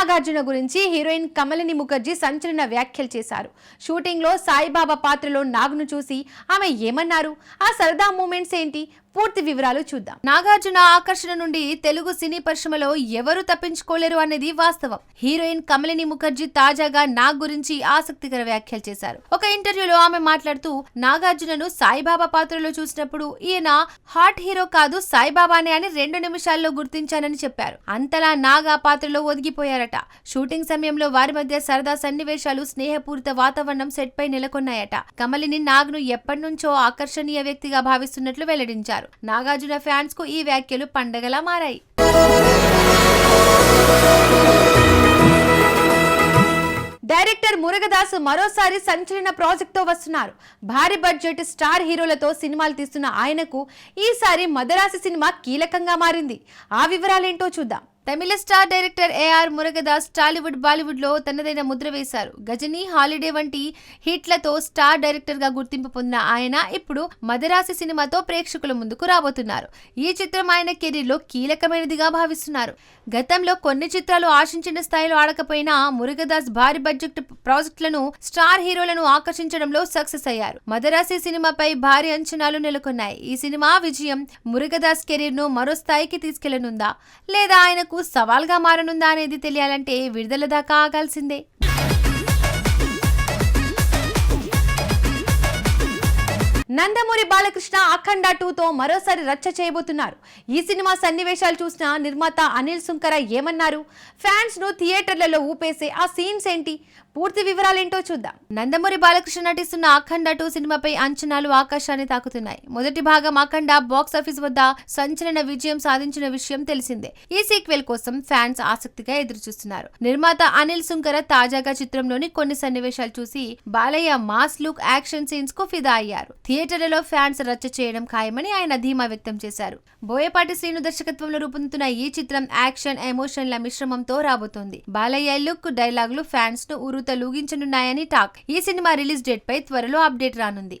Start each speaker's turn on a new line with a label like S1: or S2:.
S1: నాగార్జున గురించి హీరోయిన్ కమలిని ముఖర్జీ సంచలన వ్యాఖ్యలు చేశారు. షూటింగ్లో సాయిబాబా పాత్రలో నాగ్ను చూసి ఆమె ఏమన్నారు? ఆ సరదా మూమెంట్స్ ఏంటి? పూర్తి వివరాలు చూద్దాం. నాగార్జున ఆకర్షణ నుండి తెలుగు సినీ పరిశ్రమలో ఎవరు తప్పించుకోలేరు అనేది వాస్తవం. హీరోయిన్ కమలిని ముఖర్జీ తాజాగా నాగ్ గురించి ఆసక్తికర వ్యాఖ్యలు చేశారు. ఒక ఇంటర్వ్యూలో ఆమె మాట్లాడుతూ నాగార్జునను సాయిబాబా పాత్రలో చూసినప్పుడు ఈయన హాట్ హీరో కాదు సాయిబాబానే అని రెండు నిమిషాల్లో గుర్తించానని చెప్పారు. అంతలా నాగ్ ఆ పాత్రలో ఒదిగిపోయారట. షూటింగ్ సమయంలో వారి మధ్య సరదా సన్నివేశాలు స్నేహపూరిత వాతావరణం సెట్ పై నెలకొన్నాయట. కమలిని నాగ్ను ఎప్పటి నుంచో ఆకర్షణీయ వ్యక్తిగా భావిస్తున్నట్లు వెల్లడించారు. నాగార్జున ఫ్యాన్స్కు ఈ వ్యాఖ్యలు పండగలా మారాయి. డైరెక్టర్ మురుగదాస్ మరోసారి సంచలన ప్రాజెక్ట్తో వస్తున్నారు. భారీ బడ్జెట్ స్టార్ హీరోలతో సినిమాలు తీస్తున్న ఆయనకు ఈసారి మదరాసి సినిమా కీలకంగా మారింది. ఆ వివరాలేంటో చూద్దాం. Tamil star director AR Murugadoss Tollywood బాలీవుడ్లో తనదైన ముద్ర వేశారు. గజనీ హాలిడే వంటి హిట్లతో స్టార్ డైరెక్టర్గా గుర్తింపు పొందిన ఆయన ఇప్పుడు మదరాసి సినిమాతో ప్రేక్షకుల ముందుకు రాబోతున్నారు. ఈ చిత్రం ఆయన కెరీర్లో కీలకమైనదిగా భావిస్తున్నారు. గతంలో కొన్ని చిత్రాలు ఆశించిన స్థాయిలో ఆడకపోయినా మురుగదాస్ భారీ బడ్జెట్ ప్రాజెక్టులను స్టార్ హీరోలను ఆకర్షించడంలో సక్సెస్ అయ్యారు. మదరాసి సినిమాపై భారీ అంచనాలు నెలకొన్నాయి. ఈ సినిమా విజయం మురుగదాస్ కెరీర్ను మరో స్థాయికి తీసుకెళ్ళనుందా? లేదా ఆయనకు సవాల్గా మారనుందా అనేది తెలియాలంటే విడుదల దాకా ఆగాల్సిందే. నందమూరి బాలకృష్ణ అఖండ టూతో మరోసారి రచ్చ చేయబోతున్నారు. ఈ సినిమా సన్నివేశాలు చూసిన నిర్మాత అనిల్ సుంకర ఏమన్నారు? ఫ్యాన్స్ను థియేటర్లలో ఊపేసే ఆ సీన్స్ ఏంటి? పూర్తి వివరాలేంటో చూద్దాం. నందమూరి బాలకృష్ణ నటిస్తున్న అఖండ టూ సినిమాపై అంచనాలు ఆకాశాన్ని తాకుతున్నాయి. మొదటి భాగం అఖండ బాక్స్ ఆఫీస్ వద్ద సంచలన విజయం సాధించిన విషయం తెలిసిందే. ఈ సీక్వెల్ కోసం ఫ్యాన్స్ ఆసక్తిగా ఎదురుచూస్తున్నారు. నిర్మాత అనిల్ సుంకర తాజాగా చిత్రంలోని కొన్ని సన్నివేశాలు చూసి బాలయ్య మాస్ లుక్ యాక్షన్ సీన్స్కు ఫిదా అయ్యారు. థియేటర్లలో ఫ్యాన్స్ రచ్చ చేయడం ఖాయమని ఆయన ధీమా వ్యక్తం చేశారు. బోయపాటి శ్రీను దర్శకత్వంలో రూపొందుతున్న ఈ చిత్రం యాక్షన్ ఎమోషన్ల మిశ్రమంతో రాబోతోంది. బాలయ్య లుక్ డైలాగులు ఫ్యాన్స్ను ఉరు లూగించనున్నాయని టాక్. ఈ సినిమా రిలీజ్ డేట్ పై త్వరలో అప్డేట్ రానుంది.